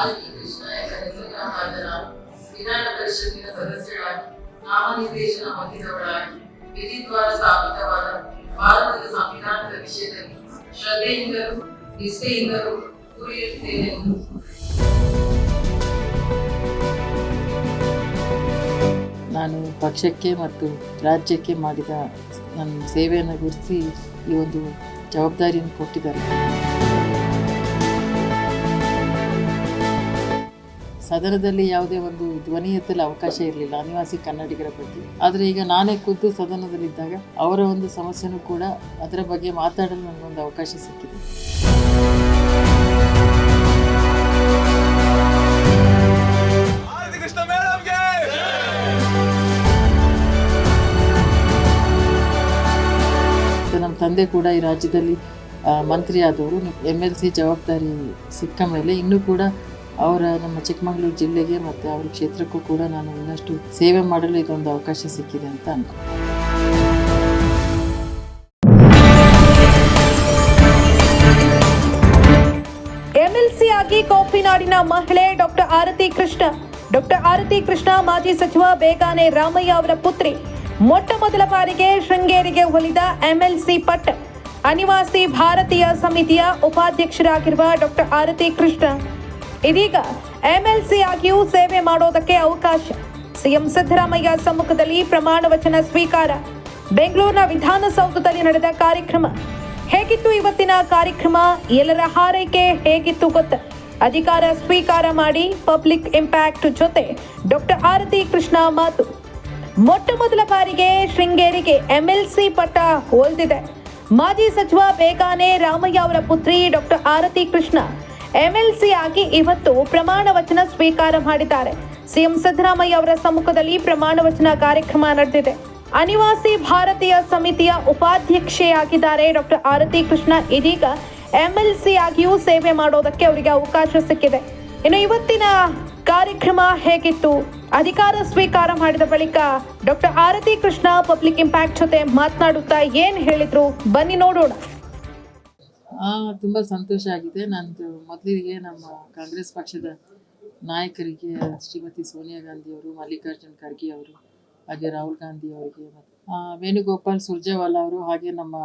ಆರತಿ ಕೃಷ್ಣ ಎಂಬ ಹೆಸರಿನ ವಿಧಾನ ಪರಿಷತ್ತಿನ ಸದಸ್ಯರಾಗಿ ನಾಮನಿರ್ದೇಶನ ಹೊಂದಿದವರಾಗಿ ವಿಧಿದ್ವಾರ ಸ್ಥಾಪಿತವಾದ ಭಾರತದ ಸಂವಿಧಾನದ ವಿಷಯದಲ್ಲಿ ಶ್ರದ್ಧೆಯಿಂದಲೂ ನಿಷ್ಠೆಯಿಂದಲೂ ಗುರಿಯಿರುತ್ತೇನೆಂದು ನಾನು ಪಕ್ಷಕ್ಕೆ ಮತ್ತು ರಾಜ್ಯಕ್ಕೆ ಮಾಡಿದ ನನ್ನ ಸೇವೆಯನ್ನು ಗುರುತಿಸಿ ಈ ಒಂದು ಜವಾಬ್ದಾರಿಯನ್ನು ಕೊಟ್ಟಿದ್ದಾರೆ. ಸದನದಲ್ಲಿ ಯಾವುದೇ ಒಂದು ಧ್ವನಿ ಎತ್ತಲು ಅವಕಾಶ ಇರಲಿಲ್ಲ ಅನಿವಾಸಿ ಕನ್ನಡಿಗರ ಬಗ್ಗೆ. ಆದರೆ ಈಗ ನಾನೇ ಖುದ್ದು ಸದನದಲ್ಲಿದ್ದಾಗ ಅವರ ಒಂದು ಸಮಸ್ಯೆನೂ ಕೂಡ ಅದರ ಬಗ್ಗೆ ಮಾತಾಡಲು ನನಗೊಂದು ಅವಕಾಶ ಸಿಕ್ಕಿದೆ. ನಮ್ಮ ತಂದೆ ಕೂಡ ಈ ರಾಜ್ಯದಲ್ಲಿ ಮಂತ್ರಿ ಮಂತ್ರಿಯಾದವರು ಎಂ ಎಲ್ ಸಿ ಜವಾಬ್ದಾರಿ ಸಿಕ್ಕ ಮೇಲೆ ಇನ್ನೂ ಕೂಡ ಅವರ ನಮ್ಮ ಚಿಕ್ಕಮಗಳೂರು ಜಿಲ್ಲೆಗೆ ಮತ್ತು ಅವರ ಕ್ಷೇತ್ರಕ್ಕೂ ಕೂಡ ನಾನು ಇನ್ನಷ್ಟು ಸೇವೆ ಮಾಡಲು ಇದೊಂದು ಅವಕಾಶ ಸಿಕ್ಕಿದೆ ಅಂತ ಅನ್ಕೊ ಎಂಎಲ್ಸಿ ಆಗಿ ಕಾಫಿನಾಡಿನ ಮಹಿಳೆ ಡಾಕ್ಟರ್ ಆರತಿ ಕೃಷ್ಣ. ಡಾಕ್ಟರ್ ಆರತಿ ಕೃಷ್ಣ, ಮಾಜಿ ಸಚಿವ ಬೇಗಾನೆ ರಾಮಯ್ಯ ಅವರ ಪುತ್ರಿ. ಮೊಟ್ಟ ಮೊದಲ ಬಾರಿಗೆ ಶೃಂಗೇರಿಗೆ ಒಲಿದ ಎಂಎಲ್ಸಿ ಪಟ್. ಅನಿವಾಸಿ ಭಾರತೀಯ ಸಮಿತಿಯ ಉಪಾಧ್ಯಕ್ಷರಾಗಿರುವ ಡಾಕ್ಟರ್ ಆರತಿ ಕೃಷ್ಣ. ಇದೀಗ ಎಂಎಲ್ಸಿ ಆಗಿಯೂ ಸೇವೆ ಮಾಡೋದಕ್ಕೆ ಅವಕಾಶ. ಸಿಎಂ ಸಿದ್ದರಾಮಯ್ಯ ಸಮ್ಮುಖದಲ್ಲಿ ಪ್ರಮಾಣ ವಚನ ಸ್ವೀಕಾರ. ಬೆಂಗಳೂರಿನ ವಿಧಾನಸೌಧದಲ್ಲಿ ನಡೆದ ಕಾರ್ಯಕ್ರಮ. ಹೇಗಿತ್ತು ಇವತ್ತಿನ ಕಾರ್ಯಕ್ರಮ? ಎಲ್ಲರ ಹಾರೈಕೆ ಹೇಗಿತ್ತು ಗೊತ್ತ? ಅಧಿಕಾರ ಸ್ವೀಕಾರ ಮಾಡಿ ಪಬ್ಲಿಕ್ ಇಂಪ್ಯಾಕ್ಟ್ ಜೊತೆ ಡಾಕ್ಟರ್ ಆರತಿ ಕೃಷ್ಣ ಮಾತು. ಮೊಟ್ಟ ಮೊದಲ ಬಾರಿಗೆ ಶೃಂಗೇರಿಗೆ ಎಂಎಲ್ಸಿ ಪಟ್ಟ ಹೋಲ್ದಿದೆ. ಮಾಜಿ ಸಚಿವ ಬೇಗಾನೆ ರಾಮಯ್ಯ ಅವರ ಪುತ್ರಿ ಡಾಕ್ಟರ್ ಆರತಿ ಕೃಷ್ಣ. ಎಂಎಲ್ಸಿ ಆಗಿ ಇವತ್ತು ಪ್ರಮಾಣ ವಚನ ಸ್ವೀಕಾರ ಮಾಡಿದ್ದಾರೆ. ಸಿಎಂ ಸಿದ್ದರಾಮಯ್ಯ ಅವರ ಸಮ್ಮುಖದಲ್ಲಿ ಪ್ರಮಾಣ ವಚನ ಕಾರ್ಯಕ್ರಮ ನಡೆದಿದೆ. ಅನಿವಾಸಿ ಭಾರತೀಯ ಸಮಿತಿಯ ಉಪಾಧ್ಯಕ್ಷೆಯಾಗಿದ್ದಾರೆ ಡಾಕ್ಟರ್ ಆರತಿ ಕೃಷ್ಣ. ಇದೀಗ ಎಂಎಲ್ಸಿ ಆಗಿಯೂ ಸೇವೆ ಮಾಡೋದಕ್ಕೆ ಅವರಿಗೆ ಅವಕಾಶ ಸಿಕ್ಕಿದೆ. ಇನ್ನು ಇವತ್ತಿನ ಕಾರ್ಯಕ್ರಮ ಹೇಗಿತ್ತು? ಅಧಿಕಾರ ಸ್ವೀಕಾರ ಮಾಡಿದ ಬಳಿಕ doctor Aarathi Krishna public impact ಜೊತೆ ಮಾತನಾಡುತ್ತಾ ಏನ್ ಹೇಳಿದ್ರು? ಬನ್ನಿ ನೋಡೋಣ. ತುಂಬ ಸಂತೋಷ ಆಗಿದೆ. ನಂದು ಮೊದಲಿಗೆ ನಮ್ಮ ಕಾಂಗ್ರೆಸ್ ಪಕ್ಷದ ನಾಯಕರಿಗೆ ಶ್ರೀಮತಿ ಸೋನಿಯಾ ಗಾಂಧಿ ಅವರು, ಮಲ್ಲಿಕಾರ್ಜುನ್ ಖರ್ಗೆ ಅವರು, ಹಾಗೆ ರಾಹುಲ್ ಗಾಂಧಿ ಅವರಿಗೆ ವೇಣುಗೋಪಾಲ್ ಸುರ್ಜೇವಾಲಾ ಅವರು, ಹಾಗೆ ನಮ್ಮ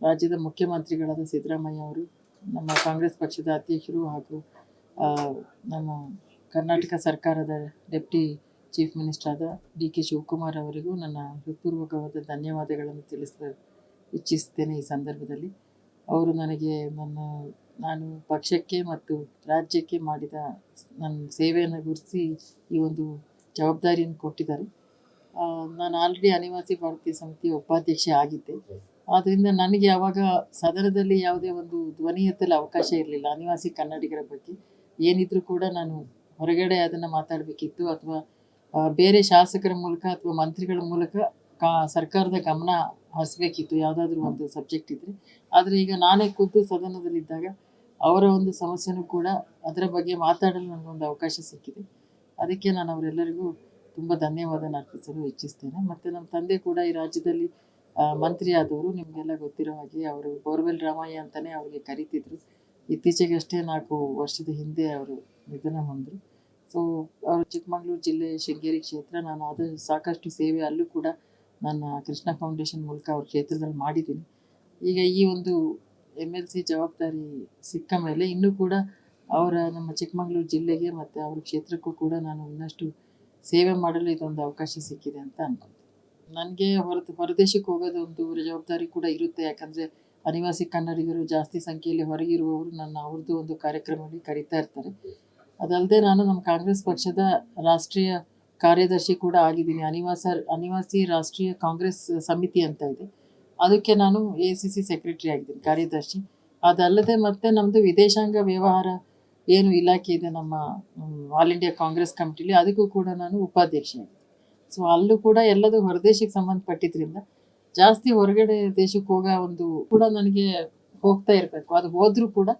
ರಾಜ್ಯದ ಮುಖ್ಯಮಂತ್ರಿಗಳಾದ ಸಿದ್ದರಾಮಯ್ಯ ಅವರು, ನಮ್ಮ ಕಾಂಗ್ರೆಸ್ ಪಕ್ಷದ ಅಧ್ಯಕ್ಷರು ಹಾಗೂ ನಮ್ಮ ಕರ್ನಾಟಕ ಸರ್ಕಾರದ ಡೆಪ್ಟಿ ಚೀಫ್ ಮಿನಿಸ್ಟರ್ ಆದ ಡಿ ಕೆ ಶಿವಕುಮಾರ್ ಅವರಿಗೂ ನನ್ನ ಹೃತ್ಪೂರ್ವಕವಾದ ಧನ್ಯವಾದಗಳನ್ನು ತಿಳಿಸ ಇಚ್ಛಿಸ್ತೇನೆ ಈ ಸಂದರ್ಭದಲ್ಲಿ. ಅವರು ನನಗೆ ನನ್ನ, ನಾನು ಪಕ್ಷಕ್ಕೆ ಮತ್ತು ರಾಜ್ಯಕ್ಕೆ ಮಾಡಿದ ನನ್ನ ಸೇವೆಯನ್ನು ಗುರುತಿಸಿ ಈ ಒಂದು ಜವಾಬ್ದಾರಿಯನ್ನು ಕೊಟ್ಟಿದ್ದಾರೆ. ನಾನು ಆಲ್ರೆಡಿ ಅನಿವಾಸಿ ಭಾರತೀಯ ಸಮಿತಿಯ ಉಪಾಧ್ಯಕ್ಷೆ ಆಗಿದ್ದೆ. ಆದ್ದರಿಂದ ನನಗೆ ಯಾವಾಗ ಸದನದಲ್ಲಿ ಯಾವುದೇ ಒಂದು ಧ್ವನಿ ಎತ್ತಲು ಅವಕಾಶ ಇರಲಿಲ್ಲ. ಅನಿವಾಸಿ ಕನ್ನಡಿಗರ ಬಗ್ಗೆ ಏನಿದ್ರೂ ಕೂಡ ನಾನು ಹೊರಗಡೆ ಅದನ್ನು ಮಾತಾಡಬೇಕಿತ್ತು ಅಥವಾ ಬೇರೆ ಶಾಸಕರ ಮೂಲಕ ಅಥವಾ ಮಂತ್ರಿಗಳ ಮೂಲಕ ಕಾ, ಸರ್ಕಾರದ ಗಮನ ಹರಿಸ್ಬೇಕಿತ್ತು ಯಾವುದಾದ್ರೂ ಒಂದು ಸಬ್ಜೆಕ್ಟ್ ಇದ್ದರೆ ಆದರೆ ಈಗ ನಾನೇ ಕೂತು ಸದನದಲ್ಲಿದ್ದಾಗ ಅವರ ಒಂದು ಸಮಸ್ಯೆನೂ ಕೂಡ ಅದರ ಬಗ್ಗೆ ಮಾತಾಡಲು ನನಗೊಂದು ಅವಕಾಶ ಸಿಕ್ಕಿದೆ. ಅದಕ್ಕೆ ನಾನು ಅವರೆಲ್ಲರಿಗೂ ತುಂಬ ಧನ್ಯವಾದನ ಅರ್ಪಿಸಲು ಇಚ್ಛಿಸ್ತೇನೆ. ಮತ್ತು ನಮ್ಮ ತಂದೆ ಕೂಡ ಈ ರಾಜ್ಯದಲ್ಲಿ ಮಂತ್ರಿ ಆದವರು ನಿಮಗೆಲ್ಲ ಗೊತ್ತಿರೋ ಹಾಗೆ ಅವರು ಬೋರ್ವೆಲ್ ರಾಮಯ್ಯ ಅಂತಲೇ ಅವರಿಗೆ ಕರಿತಿದ್ರು. ಇತ್ತೀಚೆಗಷ್ಟೇ ನಾಲ್ಕು ವರ್ಷದ ಹಿಂದೆ ಅವರು ನಿಧನ ಹೊಂದರು. ಸೊ ಅವರು ಚಿಕ್ಕಮಗಳೂರು ಜಿಲ್ಲೆ ಶೃಂಗೇರಿ ಕ್ಷೇತ್ರ, ನಾನು ಅದು ಸಾಕಷ್ಟು ಸೇವೆ ಅಲ್ಲೂ ಕೂಡ ನನ್ನ ಕೃಷ್ಣ ಫೌಂಡೇಶನ್ ಮೂಲಕ ಅವ್ರ ಕ್ಷೇತ್ರದಲ್ಲಿ ಮಾಡಿದ್ದೀನಿ. ಈಗ ಈ ಒಂದು ಎಂ ಎಲ್ ಸಿ ಜವಾಬ್ದಾರಿ ಸಿಕ್ಕ ಮೇಲೆ ಇನ್ನೂ ಕೂಡ ಅವರ ನಮ್ಮ ಚಿಕ್ಕಮಗಳೂರು ಜಿಲ್ಲೆಗೆ ಮತ್ತು ಅವ್ರ ಕ್ಷೇತ್ರಕ್ಕೂ ಕೂಡ ನಾನು ಇನ್ನಷ್ಟು ಸೇವೆ ಮಾಡಲು ಇದೊಂದು ಅವಕಾಶ ಸಿಕ್ಕಿದೆ ಅಂತ ಅನ್ಕೊಂತೀನಿ. ನನಗೆ ಹೊರತು ಹೊರದೇಶಕ್ಕೆ ಹೋಗೋದು ಒಂದು ಜವಾಬ್ದಾರಿ ಕೂಡ ಇರುತ್ತೆ. ಯಾಕಂದರೆ ಅನಿವಾಸಿ ಕನ್ನಡಿಗರು ಜಾಸ್ತಿ ಸಂಖ್ಯೆಯಲ್ಲಿ ಹೊರಗಿರುವವರು ನನ್ನ ಅವ್ರದ್ದು ಒಂದು ಕಾರ್ಯಕ್ರಮದಲ್ಲಿ ಕರೀತಾ ಇರ್ತಾರೆ. ಅದಲ್ಲದೆ ನಾನು ನಮ್ಮ ಕಾಂಗ್ರೆಸ್ ಪಕ್ಷದ ರಾಷ್ಟ್ರೀಯ ಕಾರ್ಯದರ್ಶಿ ಕೂಡ ಆಗಿದ್ದೀನಿ. ಅನಿವಾಸ ಅನಿವಾಸಿ ರಾಷ್ಟ್ರೀಯ ಕಾಂಗ್ರೆಸ್ ಸಮಿತಿ ಅಂತ ಇದೆ. ಅದಕ್ಕೆ ನಾನು ಎ ಸಿ ಸಿ ಸೆಕ್ರೆಟರಿ ಆಗಿದ್ದೀನಿ, ಕಾರ್ಯದರ್ಶಿ. ಅದಲ್ಲದೆ ಮತ್ತೆ ನಮ್ಮದು ವಿದೇಶಾಂಗ ವ್ಯವಹಾರ ಏನು ಇಲಾಖೆ ಇದೆ ನಮ್ಮ ಆಲ್ ಇಂಡಿಯಾ ಕಾಂಗ್ರೆಸ್ ಕಮಿಟಿಲಿ, ಅದಕ್ಕೂ ಕೂಡ ನಾನು ಉಪಾಧ್ಯಕ್ಷೆ ಸೊ ಅಲ್ಲೂ ಕೂಡ ಎಲ್ಲದೂ ಹೊರದೇಶಕ್ಕೆ ಸಂಬಂಧಪಟ್ಟಿದ್ರಿಂದ ಜಾಸ್ತಿ ಹೊರಗಡೆ ದೇಶಕ್ಕೆ ಹೋಗೋ ಒಂದು ಕೂಡ ನನಗೆ ಹೋಗ್ತಾ ಇರಬೇಕು. ಅದು ಹೋದರೂ ಕೂಡ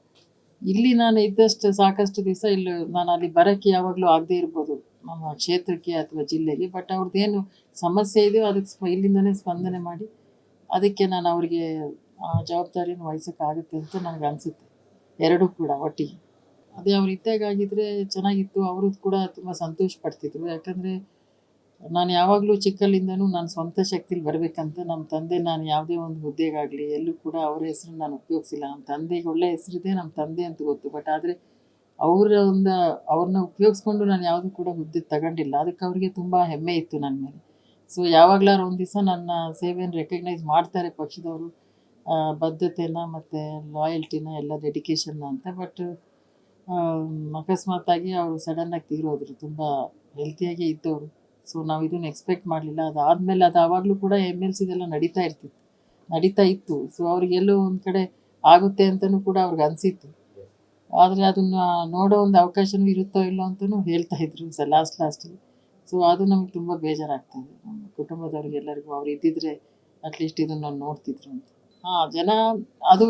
ಇಲ್ಲಿ ನಾನು ಇದ್ದಷ್ಟು ಸಾಕಷ್ಟು ದಿವಸ ಇಲ್ಲಿ ನಾನು ಅಲ್ಲಿ ಬರೋಕ್ಕೆ ಯಾವಾಗಲೂ ಆಗದೆ ಇರ್ಬೋದು. ನಮ್ಮ ಕ್ಷೇತ್ರಕ್ಕೆ ಅಥವಾ ಜಿಲ್ಲೆಗೆ ಬಟ್ ಅವ್ರದ್ದೇನು ಸಮಸ್ಯೆ ಇದೆಯೋ ಅದಕ್ಕೆ ಸ್ಪ, ಇಲ್ಲಿಂದನೇ ಸ್ಪಂದನೆ ಮಾಡಿ ಅದಕ್ಕೆ ನಾನು ಅವರಿಗೆ ಜವಾಬ್ದಾರಿಯನ್ನು ವಹಿಸೋಕ್ಕಾಗುತ್ತೆ ಅಂತ ನನಗೆ ಅನಿಸುತ್ತೆ. ಎರಡೂ ಕೂಡ ಒಟ್ಟಿಗೆ. ಅದೇ ಅವ್ರು ಇದ್ದಾಗ ಆಗಿದ್ರೆ ಚೆನ್ನಾಗಿತ್ತು ಅವರು ಕೂಡ ತುಂಬ ಸಂತೋಷ ಪಡ್ತಿದ್ರು. ಯಾಕಂದರೆ ನಾನು ಯಾವಾಗಲೂ ಚಿಕ್ಕಲ್ಲಿಂದನೂ ನಾನು ಸ್ವಂತ ಶಕ್ತಿಲಿ ಬರಬೇಕಂತ ನಮ್ಮ ತಂದೆ, ನಾನು ಯಾವುದೇ ಒಂದು ಹುದ್ದೆಗಾಗಲಿ ಎಲ್ಲೂ ಕೂಡ ಅವರ ಹೆಸರು ನಾನು ಉಪಯೋಗಿಸಿಲ್ಲ. ನಮ್ಮ ತಂದೆಗೆ ಒಳ್ಳೆ ಹೆಸರಿದೆ, ನಮ್ಮ ತಂದೆ ಅಂತ ಗೊತ್ತು. ಬಟ್ ಆದರೆ ಅವರ ಒಂದು ಅವ್ರನ್ನ ಉಪಯೋಗಿಸ್ಕೊಂಡು ನಾನು ಯಾವುದೂ ಕೂಡ ಹುದ್ದೆ ತಗೊಂಡಿಲ್ಲ. ಅದಕ್ಕೆ ಅವ್ರಿಗೆ ತುಂಬ ಹೆಮ್ಮೆ ಇತ್ತು ನನ್ನ ಮೇಲೆ. ಸೊ ಯಾವಾಗಲಾರು ಒಂದು ದಿವಸ ನನ್ನ ಸೇವೆಯನ್ನು ರೆಕಗ್ನೈಸ್ ಮಾಡ್ತಾರೆ ಪಕ್ಷದವರು ಬದ್ಧತೆನ ಮತ್ತು ಲಾಯಲ್ಟಿನ ಎಲ್ಲ ಡೆಡಿಕೇಶನ್ನ ಅಂತ. ಬಟ್ ಅಕಸ್ಮಾತಾಗಿ ಅವರು ಸಡನ್ನಾಗಿ ತೀರೋದ್ರು. ತುಂಬ ಹೆಲ್ತಿಯಾಗಿ ಇದ್ದವರು. ಸೊ ನಾವು ಇದನ್ನು ಎಕ್ಸ್ಪೆಕ್ಟ್ ಮಾಡಲಿಲ್ಲ. ಅದಾದಮೇಲೆ ಅದು ಆವಾಗಲೂ ಕೂಡ ಎಂ ಎಲ್ ಸಿದೆಲ್ಲ ನಡೀತಾ ಇರ್ತಿತ್ತು. ನಡೀತಾ ಇತ್ತು. ಸೊ ಅವ್ರಿಗೆಲ್ಲೋ ಒಂದು ಕಡೆ ಆಗುತ್ತೆ ಅಂತಲೂ ಕೂಡ ಅವ್ರಿಗೆ ಅನಿಸಿತ್ತು. ಆದರೆ ಅದನ್ನ ನೋಡೋ ಒಂದು ಅವಕಾಶನೂ ಇರುತ್ತೋ ಇಲ್ಲೋ ಅಂತಲೂ ಹೇಳ್ತಾ ಇದ್ರು ಸರ್ ಲಾಸ್ಟ್ ಲಾಸ್ಟಿಗೆ ಸೊ ಅದು ನಮಗೆ ತುಂಬ ಬೇಜಾರಾಗ್ತದೆ ನಮ್ಮ ಕುಟುಂಬದವ್ರಿಗೆಲ್ಲರಿಗೂ ಅವ್ರು ಇದ್ದಿದ್ರೆ ಅಟ್ಲೀಸ್ಟ್ ಇದನ್ನು ನೋಡ್ತಿದ್ರು ಅಂತ. ಹಾಂ, ಜನ ಅದು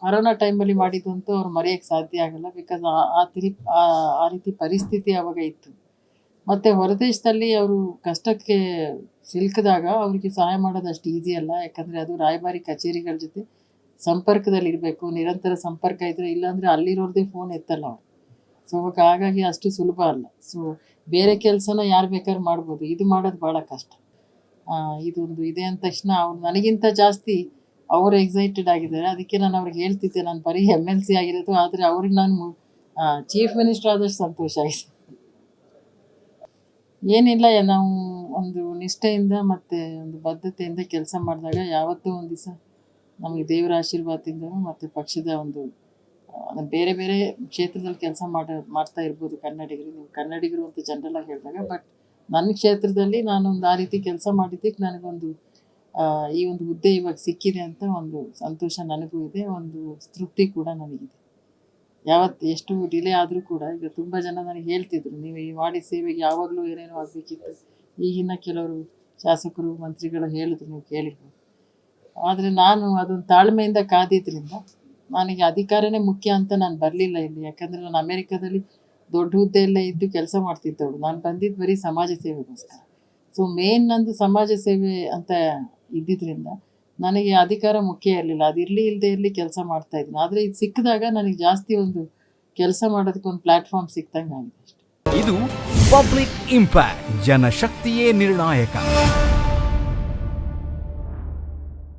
ಕೊರೋನಾ ಟೈಮಲ್ಲಿ ಮಾಡಿದ್ದಂತೂ ಅವ್ರು ಮರೆಯೋಕ್ಕೆ ಸಾಧ್ಯ ಆಗಲ್ಲ ಬಿಕಾಸ್ ಆ ತಿರಿ, ಆ ರೀತಿ ಪರಿಸ್ಥಿತಿ ಅವಾಗ ಇತ್ತು. ಮತ್ತು ಹೊರದೇಶದಲ್ಲಿ ಅವರು ಕಷ್ಟಕ್ಕೆ ಸಿಲುಕಿದಾಗ ಅವರಿಗೆ ಸಹಾಯ ಮಾಡೋದು ಅಷ್ಟು ಈಸಿ ಅಲ್ಲ. ಯಾಕಂದರೆ ಅದು ರಾಯಭಾರಿ ಕಚೇರಿಗಳ ಜೊತೆ ಸಂಪರ್ಕದಲ್ಲಿ ಇರಬೇಕು ನಿರಂತರ ಸಂಪರ್ಕ ಇದ್ದರೆ ಇಲ್ಲಾಂದರೆ ಅಲ್ಲಿರೋರದೇ ಫೋನ್ ಎತ್ತಲ್ಲ ಅವರು ಸೊ ಹಾಗಾಗಿ ಅಷ್ಟು ಸುಲಭ ಅಲ್ಲ. ಸೊ ಬೇರೆ ಕೆಲಸನ ಯಾರು ಬೇಕಾದ್ರೂ ಮಾಡ್ಬೋದು. ಇದು ಮಾಡೋದು ಭಾಳ ಕಷ್ಟ. ಇದೊಂದು ಇದೆ ಅಂದ ತಕ್ಷಣ ಅವ್ರು ನನಗಿಂತ ಜಾಸ್ತಿ ಅವರು ಎಕ್ಸೈಟೆಡ್ ಆಗಿದ್ದಾರೆ. ಅದಕ್ಕೆ ನಾನು ಅವ್ರಿಗೆ ಹೇಳ್ತಿದ್ದೆ, ನಾನು ಬರೀ ಎಂ ಎಲ್ ಸಿ ಆಗಿರೋದು, ಆದರೆ ಅವ್ರಿಗೆ ನಾನು ಚೀಫ್ ಮಿನಿಸ್ಟರ್ ಆದಷ್ಟು ಸಂತೋಷ ಆಯಿತು ಏನಿಲ್ಲ ನಾವು ಒಂದು ನಿಷ್ಠೆಯಿಂದ ಮತ್ತು ಒಂದು ಬದ್ಧತೆಯಿಂದ ಕೆಲಸ ಮಾಡಿದಾಗ ಯಾವತ್ತೂ ಒಂದು ದಿವಸ ನಮಗೆ ದೇವರ ಆಶೀರ್ವಾದದಿಂದ ಮತ್ತು ಪಕ್ಷದ ಒಂದು ಬೇರೆ ಬೇರೆ ಕ್ಷೇತ್ರದಲ್ಲಿ ಕೆಲಸ ಮಾಡ, ಮಾಡ್ತಾ ಇರ್ಬೋದು ಕನ್ನಡಿಗರು. ನೀವು ಕನ್ನಡಿಗರು ಅಂತ ಜನರಲ್ ಆಗಿ ಹೇಳಿದಾಗ ಬಟ್ ನನ್ನ ಕ್ಷೇತ್ರದಲ್ಲಿ ನಾನೊಂದು ಆ ರೀತಿ ಕೆಲಸ ಮಾಡಿದ್ದಕ್ಕೆ ನನಗೊಂದು ಈ ಒಂದು ಹುದ್ದೆ ಇವಾಗ ಸಿಕ್ಕಿದೆ ಅಂತ ಒಂದು ಸಂತೋಷ ನನಗೂ ಇದೆ, ಒಂದು ತೃಪ್ತಿ ಕೂಡ ನನಗಿದೆ. ಯಾವತ್ತು ಎಷ್ಟು ಡಿಲೇ ಆದರೂ ಕೂಡ ಈಗ ತುಂಬ ಜನ ನನಗೆ ಹೇಳ್ತಿದ್ರು, ನೀವು ಈ ಮಾಡಿ ಸೇವೆಗೆ ಯಾವಾಗಲೂ ಏನೇನೋ ಆಗಬೇಕಿತ್ತು. ಈಗಿನ ಕೆಲವರು ಶಾಸಕರು, ಮಂತ್ರಿಗಳು ಹೇಳಿದ್ರು, ನೀವು ಕೇಳಿರ್ಬೋದು. ಆದರೆ ನಾನು ಅದೊಂದು ತಾಳ್ಮೆಯಿಂದ ಕಾದಿದ್ರಿಂದ ನನಗೆ ಅಧಿಕಾರನೇ ಮುಖ್ಯ ಅಂತ ನಾನು ಬರಲಿಲ್ಲ ಇಲ್ಲಿ. ಯಾಕಂದರೆ ನಾನು ಅಮೇರಿಕಾದಲ್ಲಿ ದೊಡ್ಡ ಹುದ್ದೆಯಲ್ಲೇ ಇದ್ದು ಕೆಲಸ ಮಾಡ್ತಿದ್ದವಳು. ನಾನು ಬಂದಿದ್ದು ಬರೀ ಸಮಾಜ ಸೇವೆಗೋಸ್ಕರ. ಸೊ ಮೇನ್ ನಂದು ಸಮಾಜ ಸೇವೆ ಅಂತ ಇದ್ದಿದ್ದರಿಂದ ನನಗೆ ಅಧಿಕಾರ ಮುಖ್ಯ ಇರಲಿಲ್ಲ. ಅದು ಇರಲಿ ಇಲ್ಲದೆ ಇರಲಿ ಕೆಲಸ ಮಾಡ್ತಾ ಇದ್ದೀನಿ ಆದರೆ ಇದು ಸಿಕ್ಕಿದಾಗ ನನಗೆ ಜಾಸ್ತಿ ಒಂದು ಕೆಲಸ ಮಾಡೋದಕ್ಕೆ ಒಂದು ಪ್ಲಾಟ್ಫಾರ್ಮ್ ಸಿಕ್ತಂಗೆ ಆಗಿದೆ ಇದು ಪಬ್ಲಿಕ್ ಇಂಪ್ಯಾಕ್ಟ್ ಜನಶಕ್ತಿಯೇ ನಿರ್ಣಾಯಕ.